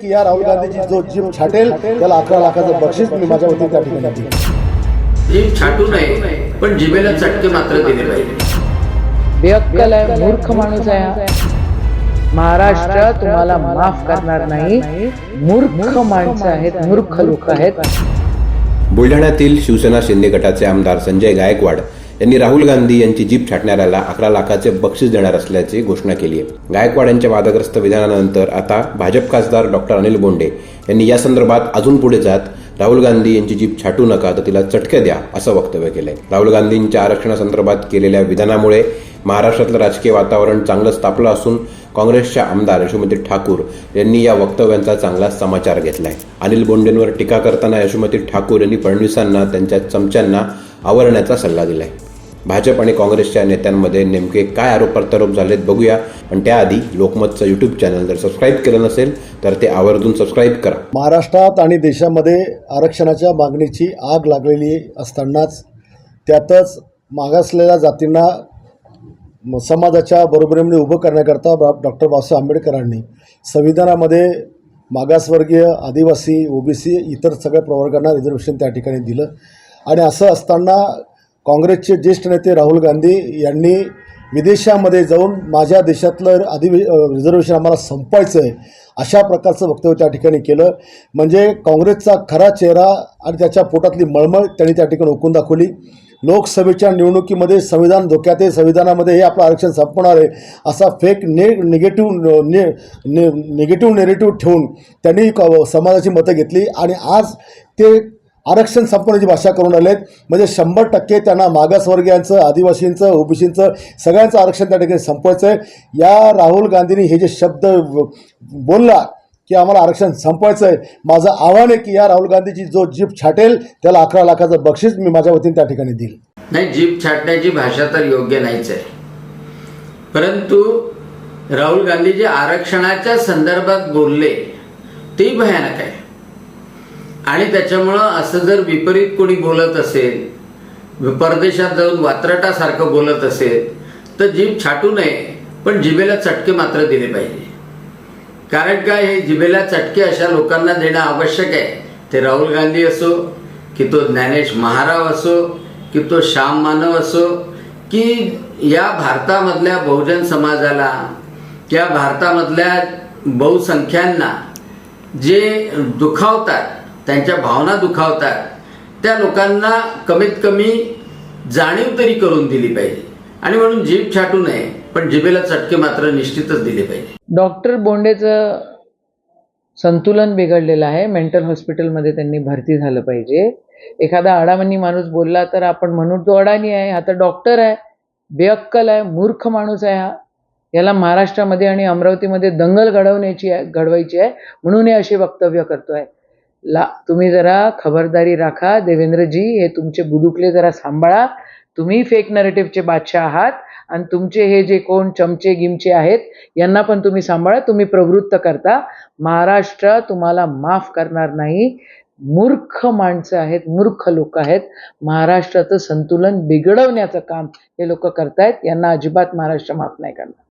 की या राहुल गांधीची जो जीव छाटेल त्याला अकरा लाखाचं बक्षीस मी माझ्या वतीने त्या ठिकाणी जीभ छाटू नये पण जिभेला चटके मात्र दिले पाहिजे. बेअक्कल आहे मूर्ख माणूस आहे हा. महाराष्ट्र तुम्हाला माफ करणार नाही. मूर्ख माणसं आहेत मूर्ख लोक आहेत. बुलढाण्यातील शिवसेना शिंदे गटाचे आमदार संजय गायकवाड यांनी राहुल गांधी यांची जीप छाटणाऱ्याला अकरा लाखाचे बक्षीस देणार असल्याची घोषणा केली आहे. गायकवाड यांच्या वादग्रस्त विधानानंतर आता भाजप खासदार डॉक्टर अनिल बोंडे यांनी या संदर्भात अजून पुढे जात राहुल गांधी यांची जीप छाटू नका तर तिला चटके द्या असं वक्तव्य केलंय. राहुल गांधींच्या आरक्षणासंदर्भात केलेल्या विधानामुळे महाराष्ट्रातलं राजकीय वातावरण चांगलंच तापलं असून काँग्रेसच्या आमदार यशोमती ठाकूर यांनी या वक्तव्यांचा चांगला समाचार घेतलाय. अनिल बोंडेंवर टीका करताना यशोमती ठाकूर यांनी फडणवीसांना त्यांच्या चमच्यांना आवरण्याचा सल्ला दिलाय. भाजप आणि काँग्रेसच्या नेत्यांमध्ये नेमके काय आरोप प्रत्यारोप झालेत बघूया. पण त्याआधी लोकमतचं युट्यूब चॅनल जर सबस्क्राईब केलं नसेल तर ते आवर्जून सबस्क्राईब करा. महाराष्ट्रात आणि देशामध्ये आरक्षणाच्या मागणीची आग लागलेली असतानाच त्यातच मागासलेल्या जातींना समाजाच्या बरोबरीमध्ये उभं करण्याकरता डॉक्टर बाबासाहेब आंबेडकरांनी संविधानामध्ये मागासवर्गीय आदिवासी ओबीसी इतर सगळ्या प्रवर्गांना रिझर्वेशन त्या ठिकाणी दिलं. आणि असं असताना काँग्रेसचे ज्येष्ठ नेते राहुल गांधी यांनी विदेशामध्ये जाऊन माझ्या देशातलं अधिवे रिझर्वेशन आम्हाला संपायचं आहे अशा प्रकारचं वक्तव्य त्या ठिकाणी केलं. म्हणजे काँग्रेसचा खरा चेहरा आणि त्याच्या पोटातली मळमळ त्यांनी त्या ठिकाणी ओकून दाखवली. लोकसभेच्या निवडणुकीमध्ये संविधान धोक्यात आहे संविधानामध्ये हे आपलं आरक्षण संपवणार आहे असा फेक ने निगेटिव्ह ने निगेटिव्ह नेरेटिव्ह ठेवून त्यांनी क- समाजाची मतं घेतली आणि आज ते आरक्षण संपवण्याची भाषा करून आले आहेत म्हणजे शंभर टक्के त्यांना मागासवर्गीयांचं आदिवासींचं ओबीसींचं सगळ्यांचं आरक्षण त्या ठिकाणी संपवायचं आहे या राहुल गांधींनी हे जे शब्द बोलला की आम्हाला आरक्षण संपवायचं आहे माझं आव्हान आहे की या राहुल गांधीची जो जीप छाटेल त्याला अकरा लाखाचं बक्षीस मी माझ्या वतीने त्या ठिकाणी देईल. नाही जीभ छाटण्याची भाषा तर योग्य नाहीच आहे. परंतु राहुल गांधी जे आरक्षणाच्या संदर्भात बोलले ते भयानक आहे. आणि त्याच्यामुळं असं जर विपरीत कोणी बोलत असेल परदेशात जाऊन वात्रटासारखं बोलत असेल तर जीभ छाटू नये पण जिभेला चटके मात्र दिले पाहिजे. कारण काय हे जिभेला चटके अशा लोकांना देणं आवश्यक आहे. ते राहुल गांधी असो की तो ज्ञानेश महाराव असो की तो श्याम मानव असो की या भारतामधल्या बहुजन समाजाला या भारतामधल्या बहुसंख्यांना जे दुखावतात त्यांच्या भावना दुखावतात. त्या लोकांना कमीत कमी जाणीव तरी करून दिली पाहिजे. आणि म्हणून जीभ छाटू नये पण जिभेला चटके मात्र निश्चितच दिले पाहिजे. डॉक्टर बोंडेचं संतुलन बिघडलेलं आहे. मेंटल हॉस्पिटलमध्ये त्यांनी भरती झालं पाहिजे. एखादा अडामनी माणूस बोलला तर आपण म्हणू तो अडाणी आहे हा तर डॉक्टर आहे बेअक्कल आहे मूर्ख माणूस आहे हा. याला महाराष्ट्रामध्ये आणि अमरावतीमध्ये दंगल घडवण्याची आहे घडवायची आहे म्हणून हे असे वक्तव्य करतोय. ला तुम्ही जरा खबरदारी राखा. देवेंद्रजी हे तुमचे बुदुकले जरा सांभाळा. तुम्ही फेक नरेटिव्हचे बादशाह आहात आणि तुमचे हे जे कोण चमचे गिमचे आहेत यांना पण तुम्ही सांभाळा. तुम्ही प्रवृत्त करता. महाराष्ट्र तुम्हाला माफ करणार नाही. मूर्ख माणसं आहेत मूर्ख लोक आहेत. महाराष्ट्राचं संतुलन बिघडवण्याचं काम हे लोक करतायत. यांना अजिबात महाराष्ट्र माफ नाही करणार.